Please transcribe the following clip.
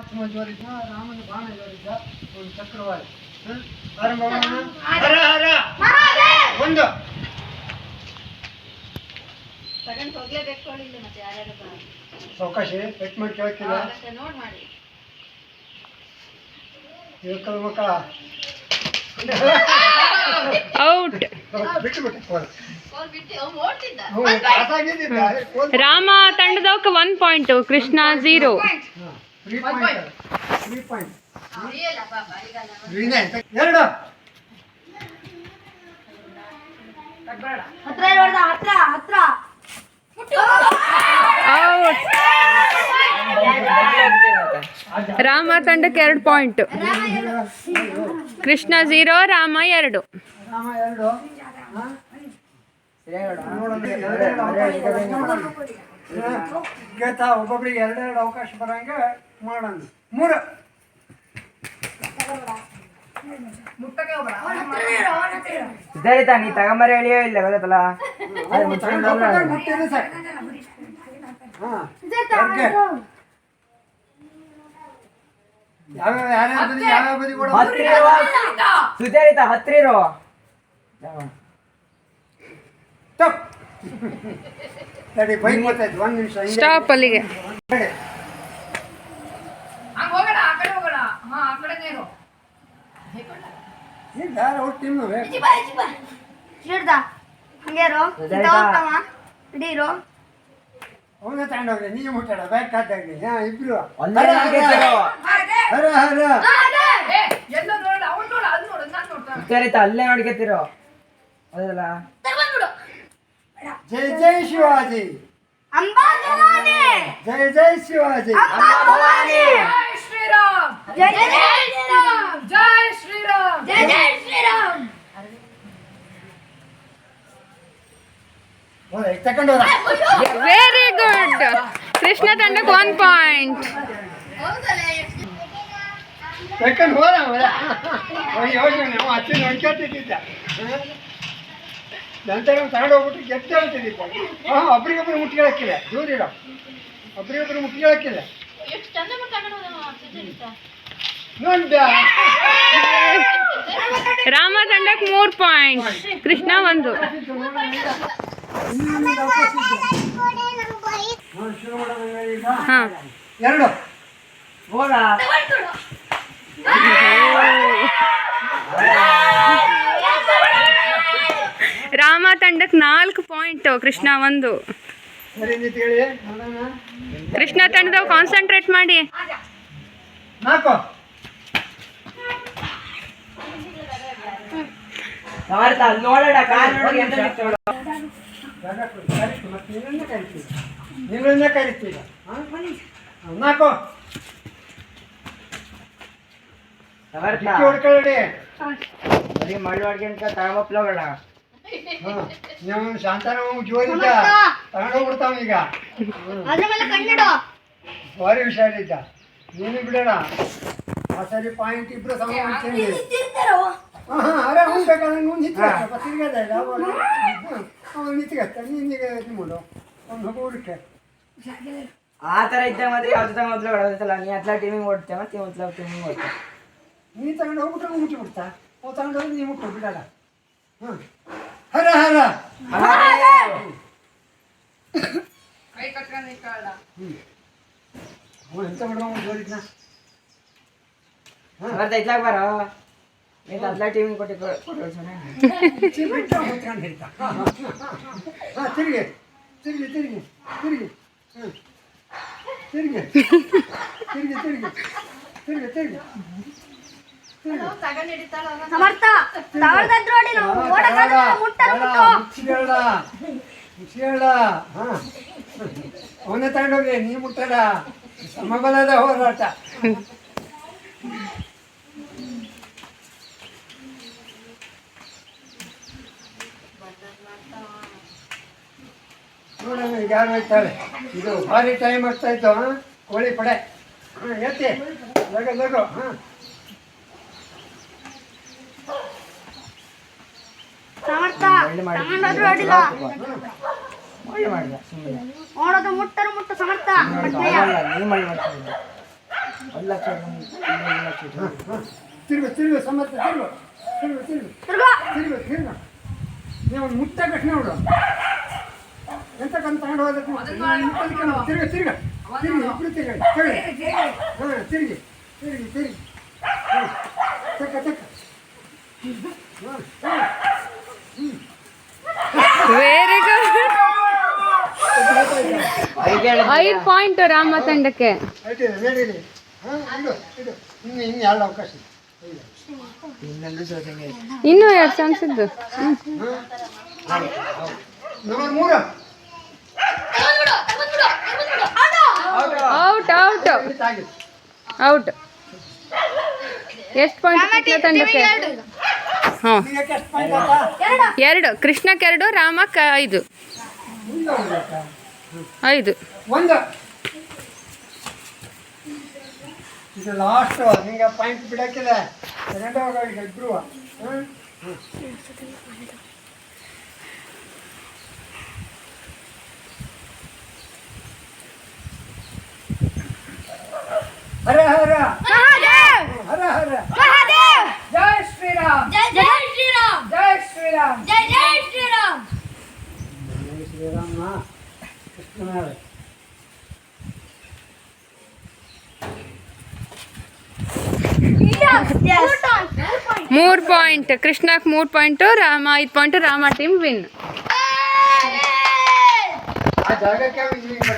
ಪದ್ಮ ಜೋರಿದ್ದ ರಾಮನ ಬಾಣ ಜೋರಿದ್ದ ಒಂದು? ಆರಂಭ. ಹರ ಹರ ಒಂದು. ತಗೊಂಡು ಹೋಗ್ಲೇಬೇಕು ಹೇಳಿಲ್ಲ ಮತ್ತೆ ಯಾರ್ಯಾರು ಬರೋದು. ಸಾವಕಾಶ ಪೆಟ್ ಮಾಡಿ ಮತ್ತೆ ನೋಡ್ ಮಾಡಿ. ಇಳ್ಕಲ್ ಮಕ್ಕ. ಔಟ್ ಬಿಟ್ಟು ಬಿಟ್ಟು ಕೋಲ್ ಅವ್ರು ಬಿಟ್ಟು ಅವ್ನು ಓಡ್ತಿದ್ದ. ಹ್ಞೂ ಪಾಸಾಗಿದ್ದಿದ್ದ. ಕೋಲ್ Rama ತಂಡದವಕ್ಕೆ one point Krishna zero three point three point ಅರಿಯಲ್ಲ ಪಾಪ ಈಗ ನಾನು ಗ್ರೀನೇ ಎರಡು. ಹತ್ರ ನೋಡ್ದ ಹತ್ರ ಹತ್ರ. ಔಟ್ ರಾಮ ತಂಡಕ್ಕೆ ಎರಡು ಪಾಯಿಂಟ್ ಕೃಷ್ಣ ಝೀರೋ ರಾಮ ಎರಡು. ರಾಮ ಎರಡು. ಒಬ್ಬೊಬ್ರಿಗೆ ಎರಡೆರಡು ಅವಕಾಶ ಬರಂಗೆ. ಮಾಡೋಣ ಮೂರು. ಸಿದ್ಧಾರಿತ ನೀ ತಗೊಂಬರ ಹೇಳಿಯೋ ಇಲ್ಲ ಗೊತ್ತಲ್ಲ? ಅದು ಮುಚ್ಕೊಂಡು ಹೋಗ್ಲ. ಒಬ್ಬೊಬ್ರಿಗೆ ಮುಟ್ಟಿದ್ರೆ ಸಾಕು. ಸ್ಟಾಪ್. ಓಕೆ. ಯಾವ್ಯಾವ ಯಾರ್ಯಾವ ಬದಿ ಯಾವ್ಯಾವ ಬದಿ ಕೊಡೋದು? ಹತ್ರ ಇರುವ ಸುಧಾರಿತ ಹತ್ರ ಇರೋ ಸ್ಟಾಪ್ ತಡಿ ಬೈಕ್ ಬರ್ತೈತೆ ಒಂದು ನಿಮಿಷ ಹಿಂಗೆ. ಸ್ಟಾಪ್ ಅಲ್ಲಿಗೆ ಏನ್ ಯಾರು ಅವ್ರ ಟೀಮ್ ಹಿಡ್ದ ಹಂಗೆ ಹಿಡೀರು ಅವನ್ನ ತಗೊಂಡೋಗ್ರಿ ನೀವು ಮುಟ್ಟಾಡ ಬ್ಯಾಗ್ ಕಾತಾಗ್ರಿ ಹಾ ಇಬ್ರು. ಒಂದೇ ಹರ, ನಿಮಿಷ ಹರ. ಹರ ಅಲ್ಲೇ ನೋಡ್ಕೊತಿರೋ. ಹೌದಲ್ಲ? ಜೈ ಜೈ ಶಿವಾಜಿ. ಅಂಬಾ ಭವಾನಿ ಜೈ ಜೈ ಶಿವಾಜಿ. ಅಂಬಾ ಭವಾನಿ ಜೈ ಶ್ರೀರಾಮ್! ಜೈ ಶ್ರೀರಾಮ್! ಜೈ ಜೈ ಶ್ರೀರಾಮ್! ಹೋದ ತಗೊಂಡೋದ ವೆರಿ ಗುಡ್ ಕೃಷ್ಣ ತಂಡಕ್ಕೆ ಒನ್ ಪಾಯಿಂಟ್ ತಕೊಂಡು ಹೋದ ನಾವು ಅಚ್ಚಿ ನೋಡ್ಕೊತಿದ್ದ ನಂತರ ತಗೊಂಡು ಹೋಗ್ಬಿಟ್ಟು ಗೆದ್ದು ಹೇಳ್ತಿದ್ದ ಹಾಂ ಒಬ್ರಿಗೊಬ್ರು ಮುಟ್ಕೊಳಕ್ಕಿಲ್ಲ. ದೂರ ಇರೋ ಒಬ್ರಿಗೊಬ್ರು ಮುಟ್ಕೊಳಕ್ಕಿಲ್ಲ. ರಾಮ ತಂಡಕ್ಕೆ ಮೂರು ಪಾಯಿಂಟ್ ಕೃಷ್ಣ ಒಂದು. ಎರಡು. ರಾಮ ತಂಡಕ್ಕೆ ನಾಲ್ಕು ಪಾಯಿಂಟ್ ಕೃಷ್ಣ ಒಂದು. ಕೃಷ್ಣ ತಂಡದವ್ ಕಾನ್ಸಂಟ್ರೇಟ್ ಮಾಡಿ. ನಾಲ್ಕು ಸುಧಾರಿತ ಅಲ್ಲಿ ನೋಡೋಣ ಕಾಲ್ ನೋಡಿ ಎಂತ ನಿಂತ್ಕೊಳ್ಳೋ. ಮತ್ತೆ ನಿನ್ನನ್ನೇ ಕರಿತೀವಿ ನಿನ್ನನ್ನೇ ಕರಿತೀಗ ನಾಲ್ಕು ಸುಧಾರಿತ ಡಿಕ್ಕಿ ಹೊಡ್ಕೊಳ್ಳಿ ಬರೀ ಮಳ್ಳು ಹೊಡ್ಕೊಂತ ತಗೊಂಬಪ್ಲ ಹೋಗೋಣ ಹಾಂ ನೀವು ಶಾಂತಾರಾಮ ಜೋರಿದ್ದ ತಗೊಂಡೋಗ್ಬಿಡ್ತಾವ ಈಗ ಹ್ಮ್. ಅದ್ರ ಮೇಲೆ ಕಣ್ಣಿಡು ಭಾರಿ ಹುಷಾರಿದ್ದ ನೀನು ಬಿಡೋಣ ಆ ಸರಿ ಪಾಯಿಂಟ್ ಇಬ್ರು ಸಮ ಚೇಂಜ್ ಹಾಂ ಹಾಂ ಅರೆ ಅವ್ನು ಬೇಕಾದ್ರೆ ಅವ್ನು ನಿಂತ್ಕೊಳ್ತಪ್ಪ ತಿರ್ಗದ ಇಲ್ಲ ಅವಾಗ ಅವ್ನು ನಿಂತ್ಕೊಳ್ತ ನೀನೀಗ ಇದು ಮಾಡು ಅವ್ನು ಹೋಗೋದಕ್ಕೆ ಆ ತರ ಇದ್ದಾಗ ಮಾತ್ರ ಯಾವ್ದು ತಗೊಂಡ್ ಮೊದ್ಲು ಹೊಡೋದಿತ್ತಲ್ಲ ನೀ ಅತ್ಲ ಟೀಮಿಂಗ್ ಓಡ್ತೇವೆ ಮತ್ತೆ ಮೊದ್ಲ ಟೀಮಿಂಗ್ ಓಡ್ತೇವೆ ನೀ ತಗೊಂಡು ಹೋಗ್ಬಿಟ್ಟು ಅವ್ನು ಮುಟ್ಟಿಬಿಡ್ತಾ ಅವ್ ತಗೊಂಡು ಹೋಗಿ ನೀ ಮುಟ್ಟು ಬಿಡಲ್ಲ ಹಾಂ ಹರ ಹರ ಅವ್ನು ಎಂತ ಬಿಡೋ ಅವ್ನು ಬಾರೋ? ನೀನು ಕೊಟ್ಟು ಹಿಡಿತ ಹಾಂ ತಿರುಗಿ ತಿರುಗಿ ತಿರುಗಿ ತಿರುಗಿ. ಹಾಂ ತಿರುಗಿ ತಿರುಗಿ ತಿರುಗಿ ತಿರುಗಿ ತಿರುಗಿ. ಸಮರ್ಥ ನೋಡಿ ನಾವು ಓಡಕ್ಕಾಗಲ್ಲ, ಮುಟ್ಟಲ್ಲ ಮುಟ್ಟು ಮುಚ್ಚಿಬೇಡ ಮುಚ್ಚಿಬೇಡ ಹಾ. ಅವನ್ನ ತಗೊಂಡೋಗಿ ನೀ ಮುಟ್ಟಡ ಸಮಬಲದ ಹೋರಾಟ. ನೋಡೋಣ ಈಗ ಯಾರು ಹೇಳ್ತಾರೆ? ಇದು ಭಾರಿ ಟೈಮ್ ಆಗ್ತಾ ಇತ್ತು ಹಾ? ಕೋಳಿ ಪಡೆ. ಹಾಂ ಎತ್ತಿ. ಲಗ ಲಗು ಹಾಂ. ಮಾಡಿಲ್ಲ ಸುಮ್ಮನೆ ನೋಡೋದು ಮುಟ್ಟರು ಮುಟ್ಟು ಸಮರ್ಥ. ಲಕ್ಷ ತಿರುಗು ತಿರುಗು ಸಮರ್ಥ ತಿರುಗು ತಿರುಗು ತಿರುಗು. ತಿರುಗು. ತಿರುಗು ನೀವು ಮುಟ್ಟ ಕಟ್ಟಿ ನೋಡು ತಗೊಂಡು ಹೋದಕ್ಕೆ ತಿರುಗ ತಿರುಗ ತಿರುಗಿ ತಿರು ತಿರುಗಿ. ತಿರುಗಿ ಹಾಂ ತಿರುಗಿ. ತಿರುಗಿ ತಿರುಗಿ ಹ್ಮ್. ತಕ್ಕ ತಕ್ಕ ಹಾಂ ಹಾಂ ವೆರಿ ಗುಡ್ ಐದು ಪಾಯಿಂಟ್ ರಾಮ ತಂಡಕ್ಕೆ ಇನ್ನು ಇನ್ನು ಎರಡು ಅವಕಾಶ ಇದೆ. ಇಲ್ಲ. ಇನ್ನೊಂದು ಸೋತಂಗೆ ಇನ್ನೂ ಎರಡು ಚಾನ್ಸ್ ಇದ್ದು ಔಟ್ ಔಟ್ ಔಟ್ ಎಷ್ಟು ಪಾಯಿಂಟ್ ತಂಡಕ್ಕೆ? ಹಾಂ. ಎರಡು. ಕೃಷ್ಣಕ್ಕೆ ಎರಡು ರಾಮಕ್ಕೆ ಐದು. ಐದು. ಒಂದು. ಇದು ಲಾಸ್ಟ್ ನಿಂಗೆ ಪಾಯಿಂಟ್ ಬಿಡಕ್ಕಿಲ್ಲ ಸೆಕೆಂಡ್ ಹೋಗ ಈಗ ಇಬ್ರು. ಹ್ಮ್? ಹರ ಹರ. ಹರ ಹರ ಜೈ ಶ್ರೀರಾಮ್ ಜೈ ಶ್ರೀರಾಮ್ ಜೈ ಶ್ರೀರಾಮ ಕೃಷ್ಣನಾರ ಮೂರು ಪಾಯಿಂಟ್ ಕೃಷ್ಣಕ್ಕೆ ಮೂರು ಪಾಯಿಂಟು ರಾಮ ಐದು ಪಾಯಿಂಟು ರಾಮ ಟೀಮ್ ವಿನ್ ಆ ಜಾಗಕ್ಕೆ ಈಗ